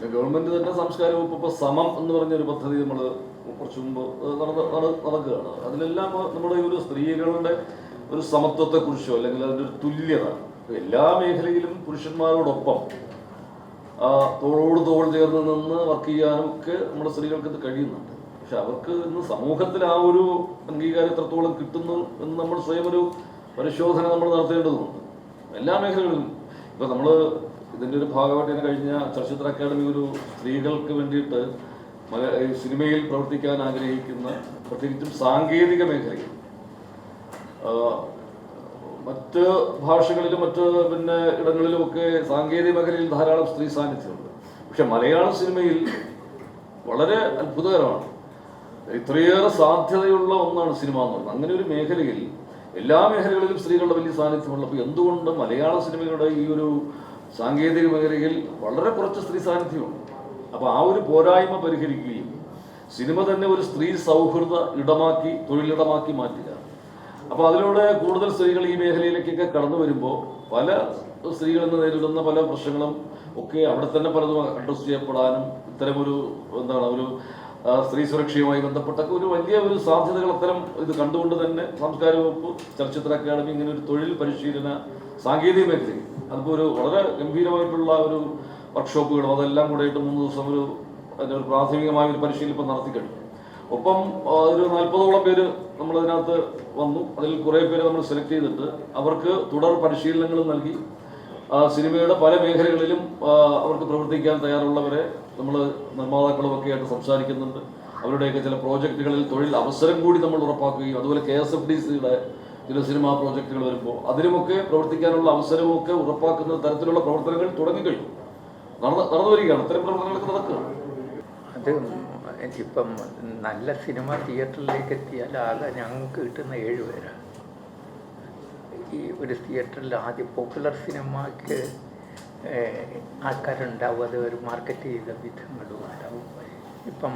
പിന്നെ ഗവൺമെന്റ് തന്നെ സംസ്കാര വകുപ്പ് ഇപ്പോൾ സമം എന്ന് പറഞ്ഞ ഒരു പദ്ധതി നമ്മൾ കുറച്ച് മുമ്പ് നട- നടക്കുകയാണ്. അതിലെല്ലാം നമ്മുടെ ഒരു സ്ത്രീകളുടെ ഒരു സമത്വത്തെക്കുറിച്ചോ അല്ലെങ്കിൽ അതിന്റെ ഒരു തുല്യത എല്ലാ മേഖലയിലും പുരുഷന്മാരോടൊപ്പം തോളോട് തോൾ ചേർന്ന് നിന്ന് വർക്ക് ചെയ്യാനും ഒക്കെ നമ്മുടെ സ്ത്രീകൾക്ക് ഇത് കഴിയുന്നുണ്ട്. പക്ഷെ അവർക്ക് ഇന്ന് സമൂഹത്തിൽ ആ ഒരു അംഗീകാരം എത്രത്തോളം കിട്ടുന്നു എന്ന് നമ്മൾ സ്വയം ഒരു പരിശോധന നമ്മൾ നടത്തേണ്ടതുണ്ട്. എല്ലാ മേഖലകളിലും. ഇപ്പൊ നമ്മൾ ഇതിന്റെ ഒരു ഭാഗമായിട്ട് തന്നെ കഴിഞ്ഞ ചലച്ചിത്ര അക്കാദമി ഒരു സ്ത്രീകൾക്ക് വേണ്ടിയിട്ട് സിനിമയിൽ പ്രവർത്തിക്കാൻ ആഗ്രഹിക്കുന്ന പ്രത്യേകിച്ചും സാങ്കേതിക മേഖലയിൽ. മറ്റ് ഭാഷകളിലും മറ്റ് പിന്നെ ഇടങ്ങളിലും ഒക്കെ സാങ്കേതിക മേഖലയിൽ ധാരാളം സ്ത്രീ സാന്നിധ്യമുണ്ട്. പക്ഷെ മലയാള സിനിമയിൽ വളരെ അത്ഭുതകരമാണ്. ഇത്രയേറെ സാധ്യതയുള്ള ഒന്നാണ് സിനിമ എന്ന് പറയുന്നത്. അങ്ങനെ ഒരു മേഖലയിൽ എല്ലാ മേഖലകളിലും സ്ത്രീകളുടെ വലിയ സാന്നിധ്യമുള്ളപ്പോൾ എന്തുകൊണ്ട് മലയാള സിനിമയുടെ ഈ ഒരു സാങ്കേതിക മേഖലയിൽ വളരെ കുറച്ച് സ്ത്രീ സാന്നിധ്യമുണ്ട്. അപ്പോൾ ആ ഒരു പോരായ്മ പരിഹരിക്കുകയും സിനിമ തന്നെ ഒരു സ്ത്രീ സൗഹൃദ ഇടമാക്കി തൊഴിലിടമാക്കി മാറ്റുക. അപ്പോൾ അതിലൂടെ കൂടുതൽ സ്ത്രീകൾ ഈ മേഖലയിലേക്കൊക്കെ കടന്നു വരുമ്പോൾ പല സ്ത്രീകൾ ഇന്ന് നേരിടുന്ന പല പ്രശ്നങ്ങളും ഒക്കെ അവിടെ തന്നെ പലതും അഡ്രസ്സ് ചെയ്യപ്പെടാനും ഇത്തരമൊരു എന്താണ് ഒരു സ്ത്രീ സുരക്ഷയുമായി ബന്ധപ്പെട്ട ഒരു വലിയ ഒരു സാധ്യതകൾ അത്തരം ഇത് കണ്ടുകൊണ്ട് തന്നെ സാംസ്കാരിക വകുപ്പ് ചലച്ചിത്ര അക്കാദമി ഇങ്ങനെ ഒരു തൊഴിൽ പരിശീലന സാങ്കേതിക മേഖലയിൽ അതിപ്പോൾ ഒരു വളരെ ഗംഭീരമായിട്ടുള്ള ഒരു വർക്ക്ഷോപ്പുകളും അതെല്ലാം കൂടെ ആയിട്ട് മൂന്ന് ദിവസം ഒരു അതിന്റെ ഒരു പ്രാഥമികമായ ഒരു പരിശീലനം ഇപ്പം നടത്തി കഴിഞ്ഞു. ഒപ്പം ഒരു നാൽപ്പതോളം പേര് നമ്മളതിനകത്ത് വന്നു. അതിൽ കുറേ പേര് നമ്മൾ സെലക്ട് ചെയ്തിട്ട് അവർക്ക് തുടർ പരിശീലനങ്ങൾ നൽകി. സിനിമയുടെ പല മേഖലകളിലും അവർക്ക് പ്രവർത്തിക്കാൻ തയ്യാറുള്ളവരെ നമ്മൾ നിർമ്മാതാക്കളും ഒക്കെ ആയിട്ട് സംസാരിക്കുന്നുണ്ട്. അവരുടെയൊക്കെ ചില പ്രോജക്റ്റുകളിൽ തൊഴിൽ അവസരം കൂടി നമ്മൾ ഉറപ്പാക്കുകയും അതുപോലെ കെ എസ് എഫ് ഡി സിയുടെ ചില സിനിമാ പ്രോജക്റ്റുകൾ വരുമ്പോൾ അതിലുമൊക്കെ പ്രവർത്തിക്കാനുള്ള അവസരമൊക്കെ ഉറപ്പാക്കുന്ന തരത്തിലുള്ള പ്രവർത്തനങ്ങൾ തുടങ്ങിക്കഴിഞ്ഞു. നടന്നു നടന്നു വരികയാണ്. അത്തരം പ്രവർത്തനങ്ങളൊക്കെ നടക്കുക. അത് ഇപ്പം നല്ല സിനിമ തിയേറ്ററിലേക്ക് എത്തിയാൽ ആകെ ഞങ്ങൾക്ക് കിട്ടുന്ന ഏഴ് പേരാണ്. ഈ ഒരു തിയേറ്ററിൽ ആദ്യം പോപ്പുലർ സിനിമയ്ക്ക് ആൾക്കാരുണ്ടാവും. അത് ഒരു മാർക്കറ്റ് ചെയ്ത വിധങ്ങളും ഉണ്ടാവും. ഇപ്പം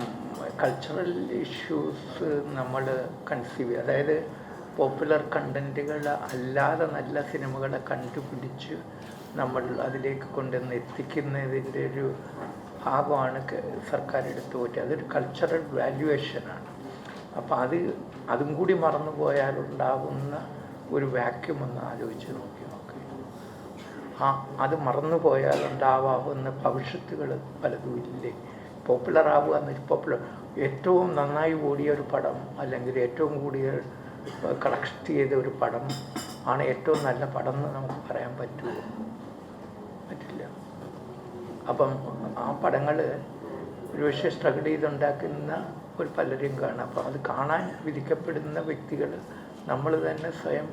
കൾച്ചറൽ ഇഷ്യൂസ് നമ്മൾ കൺസീവ് അതായത് പോപ്പുലർ കണ്ടന്റുകൾ അല്ലാതെ നല്ല സിനിമകളെ കണ്ടുപിടിച്ച് നമ്മൾ അതിലേക്ക് കൊണ്ടുവന്ന് എത്തിക്കുന്നതിന്റെ ഒരു ഭാഗമാണ് സർക്കാർ എടുത്തു പോറ്റി അതൊരു കൾച്ചറൽ വാല്യുവേഷനാണ് അപ്പോൾ അത് അതും കൂടി മറന്നു പോയാലുണ്ടാകുന്ന ഒരു വാക്യം ഒന്ന് ആലോചിച്ച് നോക്കി നോക്കി. ആ അത് മറന്നുപോയാൽ ഉണ്ടാവാവുന്ന ഭവിഷ്യത്തുകൾ പലതും ഇല്ലേ? പോപ്പുലർ ആവുക എന്ന് പോപ്പുലർ ഏറ്റവും നന്നായി ഓടിയ ഒരു പടം അല്ലെങ്കിൽ ഏറ്റവും കൂടിയ കളക്ട് ചെയ്ത ഒരു പടം ആണ് ഏറ്റവും നല്ല പടം എന്ന് നമുക്ക് പറയാൻ പറ്റുമോ പറ്റില്ല. അപ്പം ആ പടങ്ങൾ ഒരുപക്ഷെ സ്ട്രഗിൾ ചെയ്തുണ്ടാക്കുന്ന ഒരു പലരെയും കാണാം. അപ്പം അത് കാണാൻ വിധിക്കപ്പെടുന്ന വ്യക്തികൾ നമ്മൾ തന്നെ സ്വയം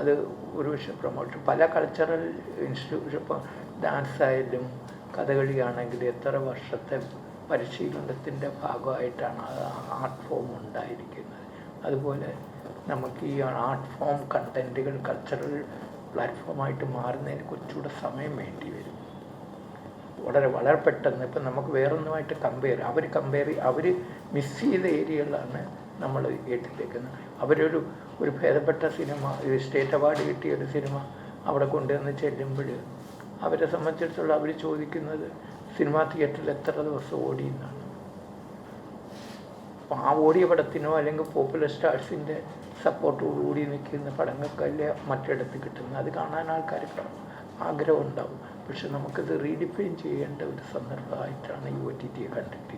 അത് ഒരുപക്ഷെ പ്രൊമോട്ട് പല കൾച്ചറൽ ഇൻസ്റ്റിറ്റ്യൂഷൻ ഇപ്പം ഡാൻസ് ആയാലും കഥകളിയാണെങ്കിൽ എത്ര വർഷത്തെ പരിശീലനത്തിന്റെ ഭാഗമായിട്ടാണ് ആർട്ട് ഫോം ഉണ്ടായിരിക്കുന്നത്. അതുപോലെ നമുക്ക് ഈ ആർട്ട് ഫോം കണ്ടന്റുകൾ കൾച്ചറൽ പ്ലാറ്റ്ഫോമായിട്ട് മാറുന്നതിന് കുറച്ചുകൂടെ സമയം വേണ്ടി വരും. വളരെ വളരെ പെട്ടെന്ന് ഇപ്പം നമുക്ക് വേറൊന്നുമായിട്ട് കമ്പയർ അവർ കമ്പയർ അവർ മിസ് ചെയ്ത ഏരിയകളാണ് നമ്മൾ കേട്ടിട്ടേക്കുന്നത് അവരൊരു ഒരു ഭേദപ്പെട്ട സിനിമ ഒരു സ്റ്റേറ്റ് അവാർഡ് കിട്ടിയ ഒരു സിനിമ അവിടെ കൊണ്ടുവന്ന് ചെല്ലുമ്പോൾ അവരെ സംബന്ധിച്ചിടത്തോളം അവർ ചോദിക്കുന്നത് സിനിമാ തിയേറ്ററിൽ എത്ര ദിവസം ഓടി എന്നാണ്. അപ്പോൾ ആ ഓടിയ പടത്തിനോ അല്ലെങ്കിൽ പോപ്പുലർ സ്റ്റാർസിന്റെ സപ്പോർട്ടോടുകൂടി നിൽക്കുന്ന പടങ്ങൾക്കല്ല മറ്റിടത്ത് കിട്ടുന്നത്? അത് കാണാൻ ആൾക്കാർക്ക് ആഗ്രഹം ഉണ്ടാവും. പക്ഷെ നമുക്കത് റീഡിഫൈൻ ചെയ്യേണ്ട ഒരു സന്ദർഭമായിട്ടാണ് ഈ ഒ ടി ടിയെ കണ്ടിട്ട്